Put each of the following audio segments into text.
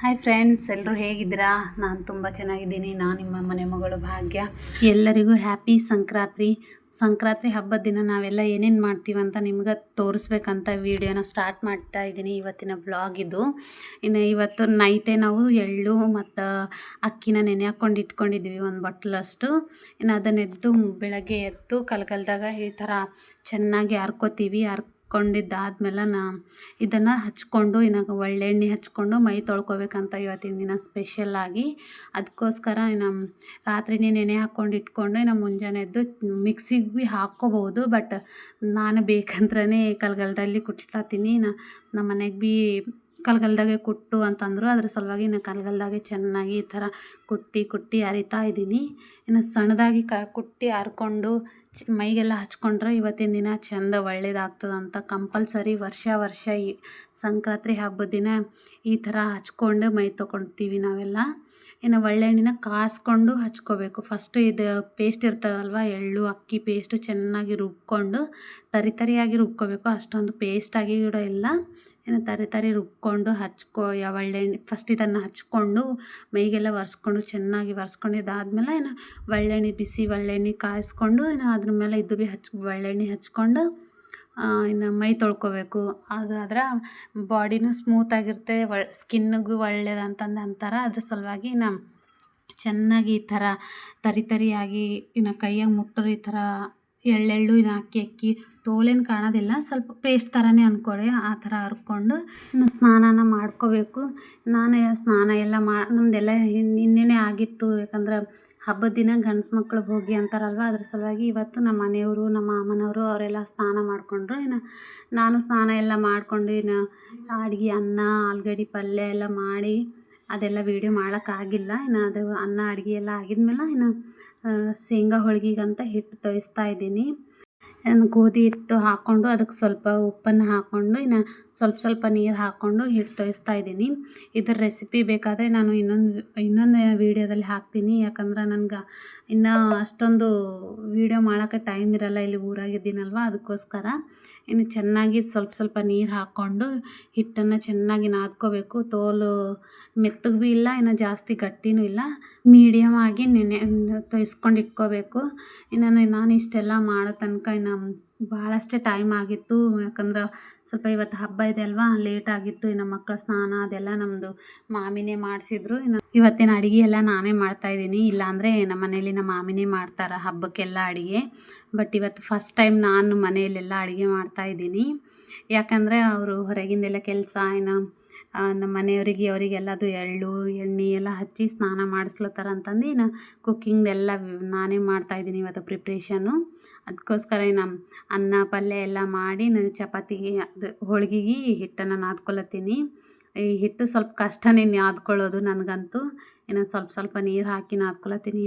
Hi friends ಎಲ್ಲರೂ ಹೇಗಿದ್ದೀರಾ? ನಾನು ತುಂಬ ಚೆನ್ನಾಗಿದ್ದೀನಿ. ನಾನು ನಿಮ್ಮ ಮನೆ ಮಗಳು ಭಾಗ್ಯ. ಎಲ್ಲರಿಗೂ ಹ್ಯಾಪಿ ಸಂಕ್ರಾಂತಿ ಸಂಕ್ರಾಂತಿ ಹಬ್ಬದ ದಿನ ನಾವೆಲ್ಲ ಏನೇನು ಮಾಡ್ತೀವಂತ ನಿಮ್ಗೆ ತೋರಿಸ್ಬೇಕಂತ ವೀಡಿಯೋನ ಸ್ಟಾರ್ಟ್ ಮಾಡ್ತಾ ಇದ್ದೀನಿ. ಇವತ್ತಿನ ಬ್ಲಾಗ್ ಇದು. ಇನ್ನು ಇವತ್ತು ನೈಟೇ ನಾವು ಎಳ್ಳು ಮತ್ತು ಅಕ್ಕಿನ ನೆನೆ ಹಾಕ್ಕೊಂಡು ಇಟ್ಕೊಂಡಿದ್ವಿ ಒಂದು ಬಟ್ಲಷ್ಟು ಇನ್ನು ಅದನ್ನೆದ್ದು ಬೆಳಗ್ಗೆ ಎದ್ದು ಕಲ್ಕಲ್ದಾಗ ಈ ಥರ ಚೆನ್ನಾಗಿ ಹರ್ಕೋತೀವಿ ಹರ್ ಕೊಂಡಿದ್ದಾದ್ಮೇಲೆ ನಾ ಇದನ್ನು ಹಚ್ಕೊಂಡು ಒಳ್ಳೆ ಒಳ್ಳೆಣ್ಣೆ ಹಚ್ಕೊಂಡು ಮೈ ತೊಳ್ಕೊಬೇಕಂತ ಇವತ್ತಿನ ದಿನ ಸ್ಪೆಷಲ್ಲಾಗಿ ಅದಕ್ಕೋಸ್ಕರ ಇನ್ನು ರಾತ್ರಿನೇ ನೆನೆ ಹಾಕ್ಕೊಂಡು ಇಟ್ಕೊಂಡು ಇನ್ನು ಮುಂಜಾನೆ ಎದ್ದು ಮಿಕ್ಸಿಗೆ ಭೀ ಹಾಕ್ಕೋಬೋದು ಬಟ್ ನಾನು ಬೇಕಂತ್ರೇ ಕಲ್ಗಲ್ದಲ್ಲಿ ಕುಟ್ಲತ್ತೀನಿ. ನಾ ನಮ್ಮ ಮನೆಗೆ ಭೀ ಕಲ್ಗಲ್ದಾಗೆ ಕುಟ್ಟು ಅಂತಂದರು. ಅದ್ರ ಸಲುವಾಗಿ ನಾನು ಕಲ್ಗಲ್ದಾಗೆ ಚೆನ್ನಾಗಿ ಈ ಥರ ಕುಟ್ಟಿ ಕುಟ್ಟಿ ಅರಿತಾ ಇದ್ದೀನಿ. ಇನ್ನು ಸಣ್ಣದಾಗಿ ಕ ಕುಟ್ಟಿ ಹರ್ಕೊಂಡು ಚ ಮೈಗೆಲ್ಲ ಹಚ್ಕೊಂಡ್ರೆ ಇವತ್ತಿನ ದಿನ ಚೆಂದ ಒಳ್ಳೇದಾಗ್ತದಂತ ಕಂಪಲ್ಸರಿ ವರ್ಷ ವರ್ಷ ಈ ಸಂಕ್ರಾಂತಿ ಹಬ್ಬದ ದಿನ ಈ ಥರ ಹಚ್ಕೊಂಡು ಮೈ ತೊಗೊಳ್ತೀವಿ ನಾವೆಲ್ಲ. ಇನ್ನು ಒಳ್ಳೆಣ್ಣಿನ ಕಾಸ್ಕೊಂಡು ಹಚ್ಕೋಬೇಕು. ಫಸ್ಟ್ ಇದು ಪೇಸ್ಟ್ ಇರ್ತದಲ್ವ, ಎಳ್ಳು, ಅಕ್ಕಿ ಪೇಸ್ಟು ಚೆನ್ನಾಗಿ ರುಬ್ಕೊಂಡು ತರಿ ತರಿಯಾಗಿ ರುಬ್ಕೋಬೇಕು. ಅಷ್ಟೊಂದು ಪೇಸ್ಟಾಗಿ ಕೂಡ ಇಲ್ಲ. ಇನ್ನು ತರಿ ತರಿ ರುಬ್ಕೊಂಡು ಹಚ್ಕೊ ಒಳ್ಳೆಣ್ಣೆ ಫಸ್ಟ್ ಇದನ್ನು ಹಚ್ಕೊಂಡು ಮೈಗೆಲ್ಲ ಒರೆಸ್ಕೊಂಡು, ಚೆನ್ನಾಗಿ ಒರೆಸ್ಕೊಂಡಿದ್ದಾದ್ಮೇಲೆ ಇನ್ನು ಒಳ್ಳೆಣ್ಣೆ ಬಿಸಿ ಒಳ್ಳೆಣ್ಣೆ ಕಾಯಿಸ್ಕೊಂಡು ಇನ್ನು ಅದ್ರ ಮೇಲೆ ಇದು ಭೀ ಹಚ್, ಒಳ್ಳೆಣ್ಣೆ ಹಚ್ಕೊಂಡು ಇನ್ನು ಮೈ ತೊಳ್ಕೊಬೇಕು. ಅದು ಅದರ ಬಾಡಿನೂ ಸ್ಮೂತಾಗಿರುತ್ತೆ ಒ ಸ್ಕಿನ್ನಿಗೂ ಒಳ್ಳೇದಂತಂದು ಅಂತಾರೆ. ಅದ್ರ ಸಲುವಾಗಿ ನಾ ಚೆನ್ನಾಗಿ ಈ ಥರ ತರಿ ತರಿಯಾಗಿ ಇನ್ನು ಕೈಯಾಗ ಮುಟ್ಟರು ಈ ಥರ ಎಳ್ಳೆಳ್ಳು ಇನ್ನು ಅಕ್ಕಿ ಅಕ್ಕಿ, ತೋಲೇನು ಕಾಣೋದಿಲ್ಲ. ಸ್ವಲ್ಪ ಪೇಸ್ಟ್ ಥರನೇ ಅಂದ್ಕೊಳ್ಳಿ ಆ ಥರ ಹರ್ಕೊಂಡು ಇನ್ನು ಸ್ನಾನನ ಮಾಡ್ಕೋಬೇಕು. ನಾನು ಸ್ನಾನ ಎಲ್ಲ ಮಾ ನಮ್ಮದೆಲ್ಲ ನಿನ್ನೆನೇ ಆಗಿತ್ತು. ಯಾಕಂದ್ರೆ ಹಬ್ಬದ ದಿನ ಗಂಡ್ಸು ಮಕ್ಳು ಹೋಗಿ ಅಂತಾರಲ್ವ? ಅದ್ರ ಸಲುವಾಗಿ ಇವತ್ತು ನಮ್ಮ ಮನೆಯವರು, ನಮ್ಮ ಮಾಮನವರು ಅವರೆಲ್ಲ ಸ್ನಾನ ಮಾಡಿಕೊಂಡ್ರು. ಇನ್ನು ನಾನು ಸ್ನಾನ ಎಲ್ಲ ಮಾಡಿಕೊಂಡು ಇನ್ನು ಅಡುಗೆ, ಅನ್ನ, ಆಲೂಗಡ್ಡೆ, ಪಲ್ಯ ಎಲ್ಲ ಮಾಡಿ ಅದೆಲ್ಲ ವೀಡಿಯೋ ಮಾಡೋಕ್ಕಾಗಿಲ್ಲ. ಇನ್ನು ಅದು ಅನ್ನ, ಅಡುಗೆ ಎಲ್ಲ ಆಗಿದ್ಮೇಲೆ ಇನ್ನು ಶೇಂಗಾ ಹೋಳ್ಗೆಗಂತ ಹಿಟ್ಟು ತೋಯಿಸ್ತಾ ಇದ್ದೀನಿ. ಗೋಧಿ ಹಿಟ್ಟು ಹಾಕ್ಕೊಂಡು ಅದಕ್ಕೆ ಸ್ವಲ್ಪ ಉಪ್ಪನ್ನು ಹಾಕ್ಕೊಂಡು ಇನ್ನು ಸ್ವಲ್ಪ ಸ್ವಲ್ಪ ನೀರು ಹಾಕ್ಕೊಂಡು ಹಿಟ್ಟು ತೋಯಿಸ್ತಾ ಇದ್ದೀನಿ. ಇದ್ರ ರೆಸಿಪಿ ಬೇಕಾದರೆ ನಾನು ಇನ್ನೊಂದು ಇನ್ನೊಂದು ವೀಡಿಯೋದಲ್ಲಿ ಹಾಕ್ತೀನಿ. ಯಾಕಂದ್ರೆ ನನಗೆ ಇನ್ನೂ ಅಷ್ಟೊಂದು ವೀಡಿಯೋ ಮಾಡೋಕ್ಕೆ ಟೈಮ್ ಇರಲ್ಲ ಇಲ್ಲಿ ಊರಾಗಿದ್ದೀನಲ್ವ, ಅದಕ್ಕೋಸ್ಕರ. ಇನ್ನು ಚೆನ್ನಾಗಿ ಸ್ವಲ್ಪ ಸ್ವಲ್ಪ ನೀರು ಹಾಕ್ಕೊಂಡು ಹಿಟ್ಟನ್ನು ಚೆನ್ನಾಗಿ ನಾದ್ಕೋಬೇಕು. ತೋಲು ಮೆತ್ತಗೆ ಭೀ ಇಲ್ಲ, ಇನ್ನು ಜಾಸ್ತಿ ಗಟ್ಟಿನೂ ಇಲ್ಲ. ಮೀಡಿಯಮ್ ಆಗಿ ನೆನೆ ತೊಯ್ಸ್ಕೊಂಡು ಇಟ್ಕೋಬೇಕು ಇನ್ನು ನಾನು ಇಷ್ಟೆಲ್ಲ ಮಾಡೋ ತನಕ ಇನ್ನು ಭಾಳಷ್ಟೇ ಟೈಮ್ ಆಗಿತ್ತು. ಯಾಕಂದ್ರೆ ಸ್ವಲ್ಪ ಇವತ್ತು ಹಬ್ಬ ಇದೆ ಅಲ್ವಾ ಲೇಟ್ ಆಗಿತ್ತು. ಇನ್ನು ಮಕ್ಕಳ ಸ್ನಾನ ಅದೆಲ್ಲ ನಮ್ಮದು ಮಾಮಿನೇ ಮಾಡಿಸಿದ್ರು. ಇನ್ನು ಇವತ್ತಿನ ಅಡುಗೆ ಎಲ್ಲ ನಾನೇ ಮಾಡ್ತಾಯಿದ್ದೀನಿ ಇಲ್ಲಾಂದರೆ ನಮ್ಮ ಮನೇಲಿ ನಮ್ಮ ಮಾಮಿನೇ ಮಾಡ್ತಾರೆ ಹಬ್ಬಕ್ಕೆಲ್ಲ ಅಡುಗೆ. ಬಟ್ ಇವತ್ತು ಫಸ್ಟ್ ಟೈಮ್ ನಾನು ಮನೆಯಲ್ಲೆಲ್ಲ ಅಡುಗೆ ಮಾಡ್ತಾಯಿದ್ದೀನಿ ಯಾಕಂದರೆ ಅವರು ಹೊರಗಿಂದೆಲ್ಲ ಕೆಲಸ ಏನು ನಮ್ಮ ಮನೆಯವರಿಗೆ ಅವರಿಗೆಲ್ಲದು ಎಳ್ಳು, ಎಣ್ಣೆ ಎಲ್ಲ ಹಚ್ಚಿ ಸ್ನಾನ ಮಾಡಿಸ್ಲತ್ತಾರ ಅಂತಂದು ಇನ್ನು ಕುಕ್ಕಿಂಗ್ದೆಲ್ಲ ನಾನೇ ಮಾಡ್ತಾಯಿದ್ದೀನಿ ಇವತ್ತು ಪ್ರಿಪ್ರೇಷನ್ನು ಅದಕ್ಕೋಸ್ಕರ ಏನು ಅನ್ನ, ಪಲ್ಯ ಎಲ್ಲ ಮಾಡಿ ನಾನು ಚಪಾತಿಗೆ ಅದು ಹೋಳ್ಗೆಗೆ ಹಿಟ್ಟನ್ನು ನಾದ್ಕೊಳತ್ತೀನಿ. ಈ ಹಿಟ್ಟು ಸ್ವಲ್ಪ ಕಷ್ಟನೇ ನಾದ್ಕೊಳ್ಳೋದು ನನಗಂತೂ. ಇನ್ನು ಸ್ವಲ್ಪ ಸ್ವಲ್ಪ ನೀರು ಹಾಕಿ ನಾದ್ಕೊಳತ್ತೀನಿ.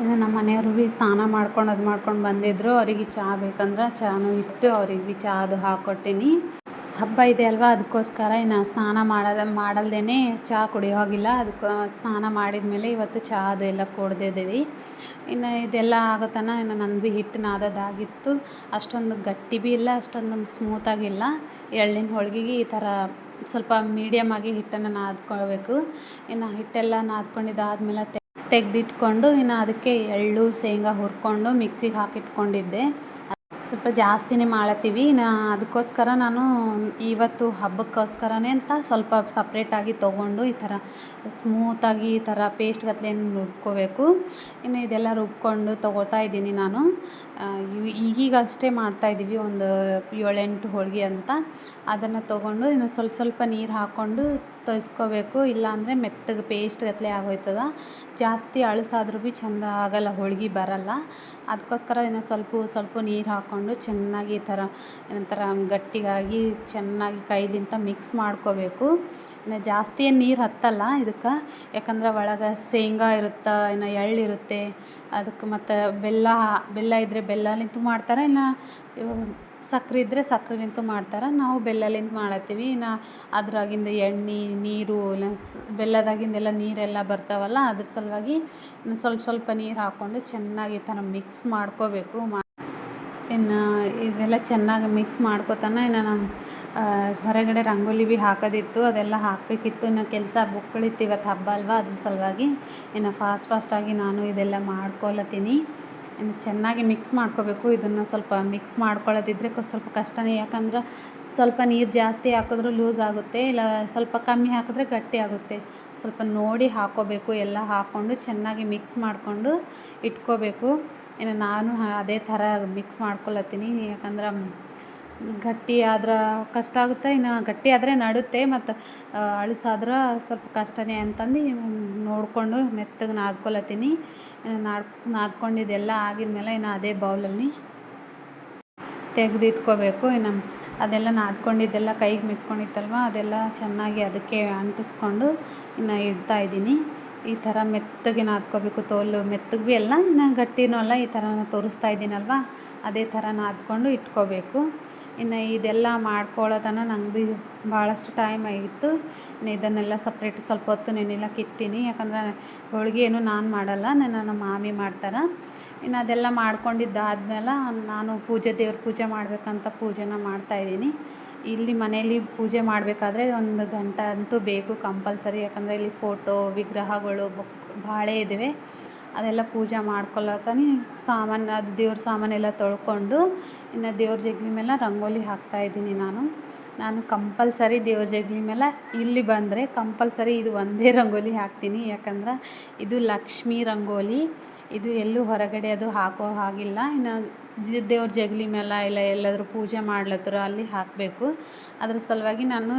ಇನ್ನು ನಮ್ಮ ಮನೆಯವರು ಭೀ ಸ್ನಾನ ಮಾಡ್ಕೊಂಡು ಅದು ಮಾಡ್ಕೊಂಡು ಬಂದಿದ್ದರು ಅವರಿಗೆ ಚಹಾ ಬೇಕಂದ್ರೆ ಚಹಾನು ಇಟ್ಟು ಅವ್ರಿಗೆ ಭೀ ಚಹಾ ಅದು ಹಾಕ್ಕೊಟ್ಟೀನಿ ಹಬ್ಬ ಇದೆ ಅಲ್ವಾ? ಅದಕ್ಕೋಸ್ಕರ ಇನ್ನು ಸ್ನಾನ ಮಾಡದ ಮಾಡಲ್ದೇ ಚಹಾ ಕುಡಿಯೋ ಹಾಗಿಲ್ಲ. ಅದಕ್ಕೆ, ಸ್ನಾನ ಮಾಡಿದ ಮೇಲೆ ಇವತ್ತು ಚಹಾ ಅದು ಎಲ್ಲ ಕೊಡ್ದಿದ್ದೀವಿ ಇನ್ನು ಇದೆಲ್ಲ ಆಗೋ ತನಕ ಇನ್ನು ನಂದು ಭೀ ಹಿಟ್ಟು ಅಷ್ಟೊಂದು ಗಟ್ಟಿ ಭೀ ಇಲ್ಲ, ಅಷ್ಟೊಂದು ಸ್ಮೂತಾಗಿಲ್ಲ ಎಳ್ಳಿನ ಹೋಳ್ಗೆಗೆ ಈ ಥರ ಸ್ವಲ್ಪ ಮೀಡಿಯಮ್ ಆಗಿ ಹಿಟ್ಟನ್ನು ನಾದ್ಕೊಳ್ಬೇಕು. ಇನ್ನು ಹಿಟ್ಟೆಲ್ಲ ನಾದ್ಕೊಂಡಿದ್ದಾದ್ಮೇಲೆ ತೆಗೆದಿಟ್ಕೊಂಡು ಇನ್ನು ಅದಕ್ಕೆ ಎಳ್ಳು, ಶೇಂಗಾ ಹುರ್ಕೊಂಡು ಮಿಕ್ಸಿಗೆ ಹಾಕಿಟ್ಕೊಂಡಿದ್ದೆ. ಸ್ವಲ್ಪ ಜಾಸ್ತಿನೇ ಮಾಡತ್ತೀವಿ ನಾ ಅದಕ್ಕೋಸ್ಕರ ನಾನು ಇವತ್ತು ಹಬ್ಬಕ್ಕೋಸ್ಕರನೇ ಅಂತ ಸ್ವಲ್ಪ ಸಪ್ರೇಟಾಗಿ ತೊಗೊಂಡು ಈ ಥರ ಸ್ಮೂತಾಗಿ ಈ ಥರ ಪೇಸ್ಟ್ ಗತ್ಲೆಯನ್ನು ರುಬ್ಕೋಬೇಕು. ಇನ್ನು ಇದೆಲ್ಲ ರುಬ್ಕೊಂಡು ತೊಗೊಳ್ತಾ ಇದ್ದೀನಿ ನಾನು. ಈಗೀಗ ಅಷ್ಟೇ ಮಾಡ್ತಾಯಿದ್ದೀವಿ ಒಂದು ಏಳೆಂಟು ಹೋಳಿಗೆ ಅಂತ. ಅದನ್ನು ತೊಗೊಂಡು ಇನ್ನು ಸ್ವಲ್ಪ ಸ್ವಲ್ಪ ನೀರು ಹಾಕ್ಕೊಂಡು ತೋಯಿಸ್ಕೋಬೇಕು. ಇಲ್ಲಾಂದರೆ ಮೆತ್ತಗೆ ಪೇಸ್ಟ್ ಗತ್ಲೆ ಆಗೋಯ್ತದ. ಜಾಸ್ತಿ ಅಳಸಾದ್ರೂ ಭೀ ಚೆಂದ ಆಗಲ್ಲ, ಹೋಳಿಗೆ ಬರಲ್ಲ. ಅದಕ್ಕೋಸ್ಕರ ಇನ್ನು ಸ್ವಲ್ಪ ಸ್ವಲ್ಪ ನೀರು ಹಾಕ್ಕೊಂಡು ಚೆನ್ನಾಗಿ ಈ ಥರ ಏನಂತಾರ ಗಟ್ಟಿಗಾಗಿ ಚೆನ್ನಾಗಿ ಕೈಲಿಂತ ಮಿಕ್ಸ್ ಮಾಡ್ಕೋಬೇಕು. ಇನ್ನು ಜಾಸ್ತಿ ನೀರು ಹತ್ತಲ್ಲ ಇದಕ್ಕೆ. ಯಾಕಂದ್ರೆ ಒಳಗೆ ಶೇಂಗಾ ಇರುತ್ತೆ, ಇನ್ನು ಎಳ್ಳಿರುತ್ತೆ ಅದಕ್ಕೆ ಮತ್ತು ಬೆಲ್ಲ ಬೆಲ್ಲ ಇದ್ದರೆ ಬೆಲ್ಲಲಿಂತ ಮಾಡ್ತಾರೆ. ಇನ್ನು ಸಕ್ರೆ ಇದ್ದರೆ ಸಕ್ರೆಲಿಂತ ಮಾಡ್ತಾರೆ. ನಾವು ಬೆಲ್ಲಲಿಂದ ಮಾಡತ್ತೀವಿ. ಇನ್ನು ಅದ್ರಾಗಿಂದ ಎಣ್ಣೆ, ನೀರು ಬೆಲ್ಲದಾಗಿಂದೆಲ್ಲ ನೀರೆಲ್ಲ ಬರ್ತಾವಲ್ಲ, ಅದ್ರ ಸಲುವಾಗಿ ಸ್ವಲ್ಪ ಸ್ವಲ್ಪ ನೀರು ಹಾಕ್ಕೊಂಡು ಚೆನ್ನಾಗಿ ಈ ಥರ ಮಿಕ್ಸ್ ಮಾಡ್ಕೋಬೇಕು. ಇನ್ನು ಇದೆಲ್ಲ ಚೆನ್ನಾಗಿ ಮಿಕ್ಸ್ ಮಾಡ್ಕೋತಾನೆ ಇನ್ನು ನಮ್ಮ ಹೊರಗಡೆ ರಂಗೋಲಿ ಬಿ ಹಾಕೋದಿತ್ತು. ಅದೆಲ್ಲ ಹಾಕಬೇಕಿತ್ತು. ಇನ್ನು ಕೆಲಸ ಬುಕ್ಳಿತ್ತು ಇವತ್ತು ಹಬ್ಬ ಅಲ್ವಾ, ಅದ್ರ ಸಲುವಾಗಿ ಇನ್ನು ಫಾಸ್ಟ್ ಫಾಸ್ಟಾಗಿ ನಾನು ಇದೆಲ್ಲ ಮಾಡ್ಕೊಳತ್ತೀನಿ ಇನ್ನು ಚೆನ್ನಾಗಿ ಮಿಕ್ಸ್ ಮಾಡ್ಕೋಬೇಕು. ಇದನ್ನು ಸ್ವಲ್ಪ ಮಿಕ್ಸ್ ಮಾಡ್ಕೊಳ್ಳೋದಿದ್ರೆ ಸ್ವಲ್ಪ ಕಷ್ಟನೇ. ಯಾಕಂದ್ರೆ ಸ್ವಲ್ಪ ನೀರು ಜಾಸ್ತಿ ಹಾಕಿದ್ರೂ ಲೂಸ್ ಆಗುತ್ತೆ. ಇಲ್ಲ ಸ್ವಲ್ಪ ಕಮ್ಮಿ ಹಾಕಿದ್ರೆ ಗಟ್ಟಿ ಆಗುತ್ತೆ. ಸ್ವಲ್ಪ ನೋಡಿ ಹಾಕೋಬೇಕು. ಎಲ್ಲ ಹಾಕ್ಕೊಂಡು ಚೆನ್ನಾಗಿ ಮಿಕ್ಸ್ ಮಾಡಿಕೊಂಡು ಇಟ್ಕೋಬೇಕು. ಇನ್ನು ನಾನು ಅದೇ ಥರ ಮಿಕ್ಸ್ ಮಾಡ್ಕೊಳತ್ತೀನಿ. ಯಾಕಂದ್ರೆ ಗಟ್ಟಿ ಆದ್ರೆ ಕಷ್ಟ ಆಗುತ್ತೆ, ಇನ್ನು ಗಟ್ಟಿ ಆದರೆ ನಡುತ್ತೆ, ಮತ್ತು ಅಳಸಾದ್ರೆ ಸ್ವಲ್ಪ ಕಷ್ಟನೇ ಅಂತಂದು ನೋಡಿಕೊಂಡು ಮೆತ್ತಗೆ ನಾದ್ಕೊಳತ್ತೀನಿ. ನಾಡ್ ನಾದ್ಕೊಂಡಿದ್ದೆಲ್ಲ ಆಗಿದ್ಮೇಲೆ ಇನ್ನು ಅದೇ ಬೌಲಲ್ಲಿ ತೆಗೆದಿಟ್ಕೋಬೇಕು. ಇನ್ನು ಅದೆಲ್ಲ ನಾದ್ಕೊಂಡಿದ್ದೆಲ್ಲ ಕೈಗೆ ಮೆತ್ಕೊಂಡಿತ್ತಲ್ವ? ಅದೆಲ್ಲ ಚೆನ್ನಾಗಿ ಅದಕ್ಕೆ ಅಂಟಿಸ್ಕೊಂಡು ಇನ್ನು ಇಡ್ತಾ ಇದ್ದೀನಿ. ಈ ಥರ ಮೆತ್ತಗೆ ನಾದ್ಕೋಬೇಕು. ತೋಲು ಮೆತ್ತಗೆ ಭೀ ಅಲ್ಲ, ಇನ್ನು ಗಟ್ಟಿನೂ ಅಲ್ಲ, ಈ ಥರ ತೋರಿಸ್ತಾ ಇದ್ದೀನಲ್ವ? ಅದೇ ಥರ ನಾದ್ಕೊಂಡು ಇಟ್ಕೋಬೇಕು. ಇನ್ನು ಇದೆಲ್ಲ ಮಾಡ್ಕೊಳ್ಳೋತನ ನಂಗೆ ಭೀ ಭಾಳಷ್ಟು ಟೈಮ್ ಆಗಿತ್ತು. ಇನ್ನು ಇದನ್ನೆಲ್ಲ ಸಪ್ರೇಟ್ ಸ್ವಲ್ಪ ಹೊತ್ತು ನೆನೆಲಕ್ಕೆ ಇಟ್ಟಿನಿ ಯಾಕಂದ್ರೆ ಹೋಳಿಗೆ ಏನು ನಾನು ಮಾಡಲ್ಲ, ನನ್ನ ನಮ್ಮ ಮಾಮಿ ಮಾಡ್ತಾರೆ. ಇನ್ನು ಅದೆಲ್ಲ ಮಾಡ್ಕೊಂಡಿದ್ದಾದ್ಮೇಲೆ ನಾನು ಪೂಜೆ, ದೇವ್ರ ಪೂಜೆ ಮಾಡಬೇಕಂತ ಪೂಜೆನ ಮಾಡ್ತಾಯಿದ್ದೀನಿ ಇಲ್ಲಿ ಮನೆಯಲ್ಲಿ ಪೂಜೆ ಮಾಡಬೇಕಾದ್ರೆ ಒಂದು ಗಂಟೆ ಅಂತೂ ಬೇಕು ಕಂಪಲ್ಸರಿ. ಯಾಕಂದರೆ ಇಲ್ಲಿ ಫೋಟೋ ವಿಗ್ರಹಗಳು ಬುಕ್ ಭಾಳ ಇದ್ದಾವೆ. ಅದೆಲ್ಲ ಪೂಜೆ ಮಾಡ್ಕೊಳತಾನೆ ಸಾಮಾನು, ಅದು ದೇವ್ರ ಸಾಮಾನೆಲ್ಲ ತೊಳ್ಕೊಂಡು, ಇನ್ನು ದೇವ್ರ ಜಗ್ಲಿ ಮೇಲೆ ರಂಗೋಲಿ ಹಾಕ್ತಾಯಿದ್ದೀನಿ ನಾನು. ನಾನು ಕಂಪಲ್ಸರಿ ದೇವ್ರ ಜಗ್ಲಿ ಮೇಲೆ ಇಲ್ಲಿ ಬಂದರೆ ಕಂಪಲ್ಸರಿ ಇದು ಒಂದೇ ರಂಗೋಲಿ ಹಾಕ್ತೀನಿ. ಯಾಕಂದ್ರೆ ಇದು ಲಕ್ಷ್ಮೀ ರಂಗೋಲಿ. ಇದು ಎಲ್ಲೂ ಹೊರಗಡೆ ಅದು ಹಾಕೋ ಹಾಗಿಲ್ಲ. ಇನ್ನು ದೇವ್ರ ಜಗಲಿ ಮೇಲೆ ಇಲ್ಲ, ಎಲ್ಲಾದರೂ ಪೂಜೆ ಮಾಡ್ಲತ್ತರ ಅಲ್ಲಿ ಹಾಕಬೇಕು. ಅದ್ರ ಸಲುವಾಗಿ ನಾನು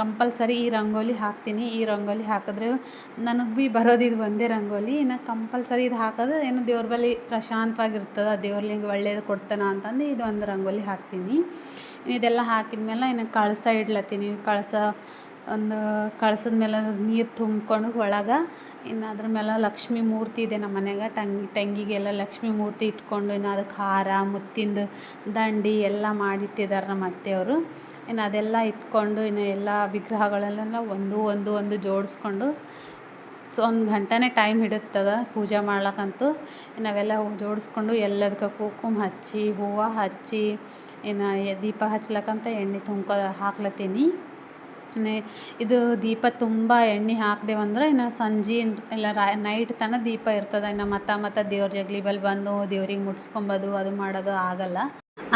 ಕಂಪಲ್ಸರಿ ಈ ರಂಗೋಲಿ ಹಾಕ್ತೀನಿ. ಈ ರಂಗೋಲಿ ಹಾಕಿದ್ರೆ ನನಗೆ ಭೀ ಬರೋದು ಇದು ಒಂದೇ ರಂಗೋಲಿ. ಇನ್ನು ಕಂಪಲ್ಸರಿ ಇದು ಹಾಕೋದು ಏನು ದೇವ್ರ ಬಳಿ ಪ್ರಶಾಂತವಾಗಿರ್ತದೆ ದೇವ್ರಲಿಂಗ ಒಳ್ಳೇದು ಕೊಡ್ತಾನ ಅಂತಂದು ಇದು ಒಂದು ರಂಗೋಲಿ ಹಾಕ್ತೀನಿ. ಇದೆಲ್ಲ ಹಾಕಿದ್ಮೇಲೆ ಇನ್ನು ಕಳಸ ಇಡ್ಲತ್ತೀನಿ. ಕಳಸ ಒಂದು ಕಳ್ಸದ ಮೇಲೆ ನೀರು ತುಂಬ್ಕೊಂಡು ಒಳಗೆ ಇನ್ನು ಅದ್ರ ಮೇಲೆ ಲಕ್ಷ್ಮೀ ಮೂರ್ತಿ ಇದೆ ನಮ್ಮ ಮನೆಯಾಗ ಟಂಗಿ ತಂಗಿಗೆಲ್ಲ ಲಕ್ಷ್ಮೀ ಮೂರ್ತಿ ಇಟ್ಕೊಂಡು ಇನ್ನು ಅದಕ್ಕೆ ಹಾರ, ಮುತ್ತಿಂದು ದಂಡಿ ಎಲ್ಲ ಮಾಡಿಟ್ಟಿದ್ದಾರೆ ನಮ್ಮ ಅತ್ತೆಯವರು. ಇನ್ನು ಅದೆಲ್ಲ ಇಟ್ಕೊಂಡು ಇನ್ನು ಎಲ್ಲ ವಿಗ್ರಹಗಳೆಲ್ಲ ಒಂದು ಒಂದು ಒಂದು ಜೋಡಿಸ್ಕೊಂಡು ಸೊ ಒಂದು ಗಂಟೆನೇ ಟೈಮ್ ಹಿಡಿತದ ಪೂಜೆ ಮಾಡ್ಲಕ್ಕಂತೂ ಇನ್ನು ಅವೆಲ್ಲ ಜೋಡಿಸ್ಕೊಂಡು ಎಲ್ಲದಕ್ಕೆ ಕುಂಕುಮ ಹಚ್ಚಿ, ಹೂವು ಹಚ್ಚಿ, ಇನ್ನು ದೀಪ ಹಚ್ಲಕ್ಕಂತ ಎಣ್ಣೆ ತುಂಬ್ಕೊ ಹಾಕ್ಲತ್ತೀನಿ. ಇದು ದೀಪ ತುಂಬ ಎಣ್ಣೆ ಹಾಕ್ದೇವಂದ್ರೆ ಇನ್ನು ಸಂಜೆ ಇಲ್ಲ ರಾ ನೈಟ್ ತನಕ ದೀಪ ಇರ್ತದೆ. ಇನ್ನು ಮತ್ತೆ ಮತ್ತೆ ದೇವ್ರ ಜಗ್ಲಿ ಬಲ್ಲಿ ಬಂದು ದೇವ್ರಿಗೆ ಮುಟ್ಸ್ಕೊಂಬೋದು, ಅದು ಮಾಡೋದು ಆಗಲ್ಲ.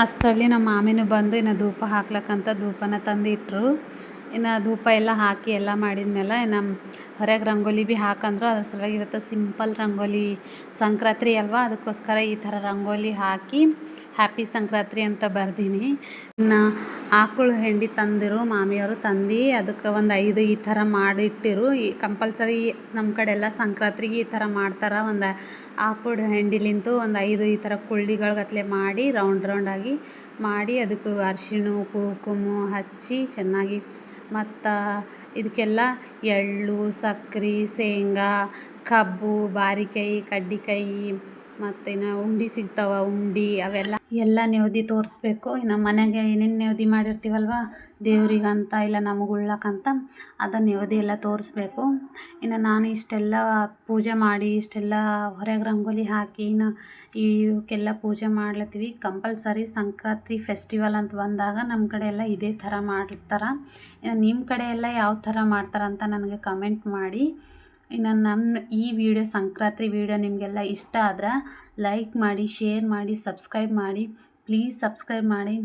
ಅಷ್ಟರಲ್ಲಿ ನಮ್ಮ ಮಾಮಿನೂ ಬಂದು ಇನ್ನು ಧೂಪ ಹಾಕ್ಲಕ್ಕಂತ ಧೂಪನ ತಂದು ಇಟ್ಟರು ಇನ್ನು ಧೂಪ ಎಲ್ಲ ಹಾಕಿ ಎಲ್ಲ ಮಾಡಿದ್ಮೇಲೆ ಇನ್ನು ಹೊರಗೆ ರಂಗೋಲಿ ಭೀ ಹಾಕಂದ್ರು ಅದ್ರ ಸಲುವಾಗಿ ಇವತ್ತು ಸಿಂಪಲ್ ರಂಗೋಲಿ ಸಂಕ್ರಾಂತಿ ಅಲ್ವಾ? ಅದಕ್ಕೋಸ್ಕರ ಈ ಥರ ರಂಗೋಲಿ ಹಾಕಿ ಹ್ಯಾಪಿ ಸಂಕ್ರಾಂತಿ ಅಂತ ಬರ್ದೀನಿ. ಇನ್ನು ಆಕಳು ಹೆಂಡಿ ತಂದಿರು, ಮಾಮಿಯವರು ತಂದು, ಅದಕ್ಕೆ ಒಂದು ಐದು ಈ ಥರ ಮಾಡಿಟ್ಟಿರು. ಈ ಕಂಪಲ್ಸರಿ ನಮ್ಮ ಕಡೆ ಎಲ್ಲ ಸಂಕ್ರಾಂತಿಗೆ ಈ ಥರ ಮಾಡ್ತಾರೆ. ಒಂದು ಆಕಳು ಹೆಂಡಿಲಿಂತು ಒಂದು ಐದು ಈ ಥರ ಕುಳ್ಳಿಗಳ್ಗತ್ಲೆ ಮಾಡಿ, ರೌಂಡ್ ರೌಂಡಾಗಿ ಮಾಡಿ, ಅದಕ್ಕೆ ಅರಿಶಿಣ ಕುಂಕುಮ ಹಚ್ಚಿ ಚೆನ್ನಾಗಿ ಮತ್ತು ಇದಕ್ಕೆಲ್ಲ ಎಳ್ಳು ಸಕ್ರೆ ಶೇಂಗಾ ಕಬ್ಬು ಬಾರಿಕಾಯಿ ಕಡ್ಡಿಕಾಯಿ ಮತ್ತು ಇನ್ನು ಉಂಡೆ ಸಿಗ್ತಾವೆ, ಉಂಡೆ ಅವೆಲ್ಲ ಎಲ್ಲ ನೆವ್ದಿ ತೋರಿಸ್ಬೇಕು. ಇನ್ನು ಮನೆಗೆ ಏನೇನು ನೆವ್ದಿ ಮಾಡಿರ್ತೀವಲ್ವ? ದೇವ್ರಿಗಂತ ಇಲ್ಲ ನಮಗೆ ಉಳ್ಳಕ್ಕಂತ ಅದು ನೆವ್ದಿ ಎಲ್ಲ ತೋರಿಸ್ಬೇಕು. ಇನ್ನು ನಾನು ಇಷ್ಟೆಲ್ಲ ಪೂಜೆ ಮಾಡಿ, ಇಷ್ಟೆಲ್ಲ ಹೊರಗೆ ರಂಗೋಲಿ ಹಾಕಿ ಇನ್ನು ಇವಕ್ಕೆಲ್ಲ ಪೂಜೆ ಮಾಡ್ಲತ್ತೀವಿ. ಕಂಪಲ್ಸರಿ ಸಂಕ್ರಾಂತಿ ಫೆಸ್ಟಿವಲ್ ಅಂತ ಬಂದಾಗ ನಮ್ಮ ಕಡೆ ಎಲ್ಲ ಇದೇ ಥರ ಮಾಡ್ತಾರೆ. ಇನ್ನು ನಿಮ್ಮ ಕಡೆ ಎಲ್ಲ ಯಾವ ಥರ ಮಾಡ್ತಾರಂತ ನನಗೆ ಕಮೆಂಟ್ ಮಾಡಿ. ಇನ್ನು ನನ್ನ ಈ ವಿಡಿಯೋ, ಸಂಕ್ರಾಂತಿ ವಿಡಿಯೋ ನಿಮಗೆಲ್ಲ ಇಷ್ಟ ಆದ್ರೆ ಲೈಕ್ ಮಾಡಿ ಶೇರ್ ಮಾಡಿ ಸಬ್ಸ್ಕ್ರೈಬ್ ಮಾಡಿ. ಪ್ಲೀಸ್ ಸಬ್ಸ್ಕ್ರೈಬ್ ಮಾಡಿ.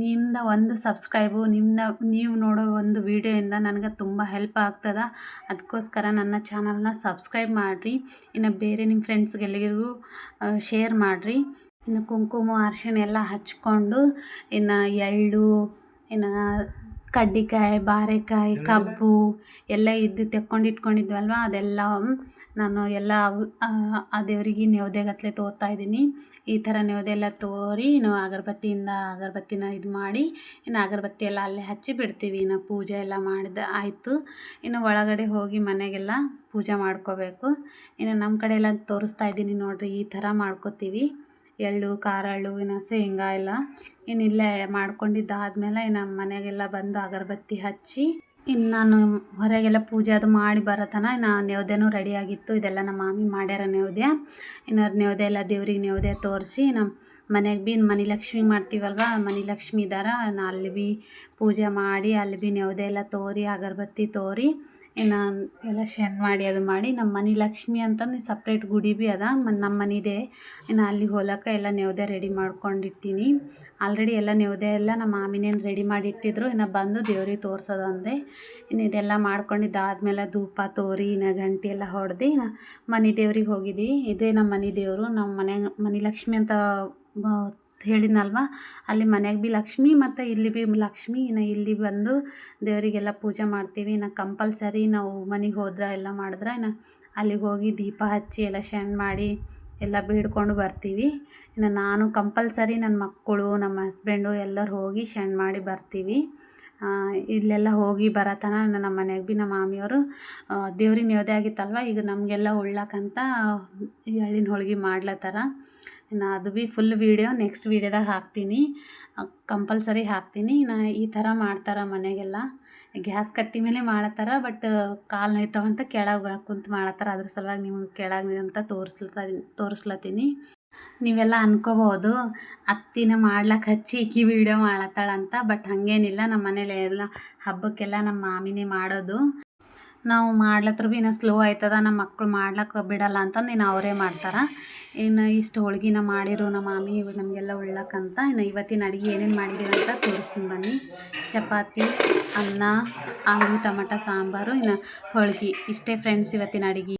ನಿಮ್ಮದ ಒಂದು ಸಬ್ಸ್ಕ್ರೈಬು ನಿಮ್ದ ನೀವು ನೋಡೋ ಒಂದು ವಿಡಿಯೋಯಿಂದ ನನಗೆ ತುಂಬ ಹೆಲ್ಪ್ ಆಗ್ತದೆ. ಅದಕ್ಕೋಸ್ಕರ ನನ್ನ ಚಾನಲ್ನ ಸಬ್ಸ್ಕ್ರೈಬ್ ಮಾಡಿರಿ. ಇನ್ನು ಬೇರೆ ನಿಮ್ಮ ಫ್ರೆಂಡ್ಸ್ಗೆಲ್ಲರಿಗೂ ಶೇರ್ ಮಾಡಿರಿ. ಇನ್ನು ಕುಂಕುಮ ಅರಿಶಿಣ ಎಲ್ಲ ಹಚ್ಕೊಂಡು, ಇನ್ನು ಎಳ್ಳು, ಇನ್ನು ಕಡ್ಡಿಕಾಯಿ ಬಾರೆಕಾಯಿ ಕಬ್ಬು ಎಲ್ಲ ಇದ್ದು ತೆಕ್ಕೊಂಡು ಇಟ್ಕೊಂಡಿದ್ವಲ್ವ? ಅದೆಲ್ಲ ನಾನು ಎಲ್ಲ ಆ- ದೇವರಿಗೆ ನೈವೇದ್ಯಗತ್ಲೆ ತೋರ್ತಾ ಇದ್ದೀನಿ. ಈ ಥರ ನೆವದೆ ಎಲ್ಲ ತೋರಿ ಇನ್ನು ಅಗರಬತ್ತಿಯಿಂದ ಅಗರಬತ್ತಿನ ಇದು ಮಾಡಿ ಇನ್ನು ಅಗರಬತ್ತಿ ಎಲ್ಲ ಅಲ್ಲೇ ಹಚ್ಚಿ ಬಿಡ್ತೀವಿ. ಇನ್ನು ಪೂಜೆ ಎಲ್ಲ ಮಾಡಿದ ಆಯಿತು. ಇನ್ನು ಒಳಗಡೆ ಹೋಗಿ ಮನೆಗೆಲ್ಲ ಪೂಜೆ ಮಾಡ್ಕೋಬೇಕು. ಇನ್ನು ನಮ್ಮ ಕಡೆ ಎಲ್ಲ ತೋರಿಸ್ತಾ ಇದ್ದೀನಿ ನೋಡಿರಿ ಈ ಥರ ಮಾಡ್ಕೋತೀವಿ. ಎಳ್ಳು, ಖಾರ ಎಳ್ಳು, ಇನ್ನು ಶೇಂಗಾ ಎಲ್ಲ ಇನ್ನು ಇಲ್ಲೇ ಮಾಡ್ಕೊಂಡಿದ್ದಾದ್ಮೇಲೆ ಇನ್ನು ಮನೆಗೆಲ್ಲ ಬಂದು ಅಗರಬತ್ತಿ ಹಚ್ಚಿ ಇನ್ನು ನಾನು ಹೊರಗೆಲ್ಲ ಪೂಜೆ ಅದು ಮಾಡಿ ಬರತನ ಇನ್ನು ನೆವದೇನೂ ರೆಡಿಯಾಗಿತ್ತು ಇದೆಲ್ಲ ನಮ್ಮ ಮಾಮಿ ಮಾಡ್ಯಾರ ನೆವ್ದೆ. ಇನ್ನು ನೆವ್ದೆ ಎಲ್ಲ ದೇವ್ರಿಗೆ ನೆವ್ದೆ ತೋರಿಸಿ ನಮ್ಮ ಮನೆಗೆ ಭೀ ಮನಿ ಲಕ್ಷ್ಮಿ ಮಾಡ್ತೀವಲ್ವ ಮನಿ ಲಕ್ಷ್ಮಿ ಇದಾರ ನಾ ಅಲ್ಲಿ ಭೀ ಪೂಜೆ ಮಾಡಿ ಅಲ್ಲಿ ಭೀ ನ್ಯಾವ್ದೆ ಎಲ್ಲ ತೋರಿ, ಅಗರಬತ್ತಿ ತೋರಿ ಇನ್ನು ಎಲ್ಲ ಶೆಂಡ್ ಮಾಡಿ, ಅದು ಮಾಡಿ. ನಮ್ಮ ಮನೆ ಲಕ್ಷ್ಮಿ ಅಂತಂದು ಸಪ್ರೇಟ್ ಗುಡಿ ಭೀ ಅದ. ನಮ್ಮ ಮನಿದೆ. ಇನ್ನು ಅಲ್ಲಿ ಹೋಲಕ್ಕೆ ಎಲ್ಲ ನೆವದೆ ರೆಡಿ ಮಾಡ್ಕೊಂಡಿಟ್ಟೀನಿ. ಆಲ್ರೆಡಿ ಎಲ್ಲ ನೆವದೆ ಎಲ್ಲ ನಮ್ಮ ಮಾಮಿನೇನು ರೆಡಿ ಮಾಡಿ ಇಟ್ಟಿದ್ರು ಇನ್ನು ಬಂದು ದೇವ್ರಿಗೆ ತೋರ್ಸೋದಂದೆ ಇನ್ನು ಇದೆಲ್ಲ ಮಾಡ್ಕೊಂಡಿದ್ದಾದ್ಮೇಲೆ ಧೂಪ ತೋರಿ, ಇನ್ನು ಗಂಟೆ ಎಲ್ಲ ಹೊಡೆದು ಮನೆ ದೇವ್ರಿಗೆ ಹೋಗಿದ್ವಿ. ಇದೇ ನಮ್ಮ ಮನೆ ದೇವರು. ನಮ್ಮ ಮನೆ ಮನೆ ಲಕ್ಷ್ಮಿ ಅಂತ ಹೇಳಿದ್ನಲ್ವ? ಅಲ್ಲಿ ಮನೆಗೆ ಭೀ ಲಕ್ಷ್ಮಿ ಮತ್ತು ಇಲ್ಲಿ ಭೀ ಲಕ್ಷ್ಮಿ, ಇನ್ನು ಇಲ್ಲಿ ಬಂದು ದೇವರಿಗೆಲ್ಲ ಪೂಜೆ ಮಾಡ್ತೀವಿ. ಇನ್ನು ಕಂಪಲ್ಸರಿ ನಾವು ಮನೆಗೆ ಹೋದ್ರೆ ಎಲ್ಲ ಮಾಡಿದ್ರೆ ಇನ್ನು ಅಲ್ಲಿಗೆ ಹೋಗಿ ದೀಪ ಹಚ್ಚಿ ಎಲ್ಲ ಶಣ್ ಮಾಡಿ ಎಲ್ಲ ಬೇಡ್ಕೊಂಡು ಬರ್ತೀವಿ. ಇನ್ನು ನಾನು ಕಂಪಲ್ಸರಿ ನನ್ನ ಮಕ್ಕಳು, ನಮ್ಮ ಹಸ್ಬೆಂಡು ಎಲ್ಲರೂ ಹೋಗಿ ಶೆಣ್ ಮಾಡಿ ಬರ್ತೀವಿ. ಇಲ್ಲೆಲ್ಲ ಹೋಗಿ ಬರತನ ನಮ್ಮ ಮನೆಗೆ ಭೀ ನಮ್ಮ ಮಾಮಿಯವರು ದೇವ್ರಿಗೆ ನ್ಯೋದೆ ಆಗಿತ್ತಲ್ವ? ಈಗ ನಮಗೆಲ್ಲ ಉಳ್ಳಕ್ಕಂತ ಈ ಎಳ್ಳಿನ ಹೋಳ್ಗೆ ಮಾಡ್ಲತ್ತಾರ. ಇನ್ನು ಅದು ಭೀ ಫುಲ್ ವೀಡಿಯೋ ನೆಕ್ಸ್ಟ್ ವೀಡಿಯೋದಾಗ ಹಾಕ್ತೀನಿ. ಕಂಪಲ್ಸರಿ ಹಾಕ್ತೀನಿ. ನಾ ಈ ಥರ ಮಾಡ್ತಾರೆ ಮನೆಗೆಲ್ಲ. ಗ್ಯಾಸ್ ಕಟ್ಟಿ ಮೇಲೆ ಮಾಡತ್ತಾರ ಬಟ್ ಕಾಲು ನೋಯ್ತಾವಂತ ಕೆಳಗೆ ಕುಂತು ಮಾಡತ್ತಾರ ಅದ್ರ ಸಲುವಾಗಿ ನಿಮ್ಗೆ ಕೆಳಗೆ ಅಂತ ತೋರಿಸ್ಲತ್ತ ತೋರಿಸ್ಲತ್ತೀನಿ ನೀವೆಲ್ಲ ಅನ್ಕೋಬೋದು ಅತ್ತಿನ ಮಾಡ್ಲಕ್ಕೆ ಹಚ್ಚಿ ಈಕಿ ವೀಡಿಯೋ ಮಾಡತ್ತಾಳಂತ ಬಟ್ ಹಾಗೇನಿಲ್ಲ. ನಮ್ಮ ಮನೇಲಿ ಎಲ್ಲ ಹಬ್ಬಕ್ಕೆಲ್ಲ ನಮ್ಮ ಮಾಮಿನೇ ಮಾಡೋದು. ನಾವು ಮಾಡ್ಲತ್ರ ಭೀ ಇನ್ನು ಸ್ಲೋ ಆಯ್ತದ ನಮ್ಮ ಮಕ್ಕಳು ಮಾಡ್ಲಕ್ಕೆ ಬಿಡಲ್ಲ ಅಂತಂದು ಇನ್ನು ಅವರೇ ಮಾಡ್ತಾರೆ. ಇನ್ನು ಇಷ್ಟು ಹೋಳ್ಗಿನ ಮಾಡಿರು, ನಮ್ಮ ಮಾಮಿ ನಮಗೆಲ್ಲ ಉಳ್ಳಕ್ಕಂತ ಇನ್ನು ಇವತ್ತಿನ ಅಡುಗೆ ಏನೇನು ಮಾಡಿದ್ದೀವಿ ಅಂತ ತೋರಿಸ್ತೀನಿ ಬನ್ನಿ. ಚಪಾತಿ, ಅನ್ನ, ಆಲೂ, ಟಮಟ, ಸಾಂಬಾರು, ಇನ್ನು ಹೋಳ್ಗೆ. ಇಷ್ಟೇ ಫ್ರೆಂಡ್ಸ್ ಇವತ್ತಿನ ಅಡುಗೆ.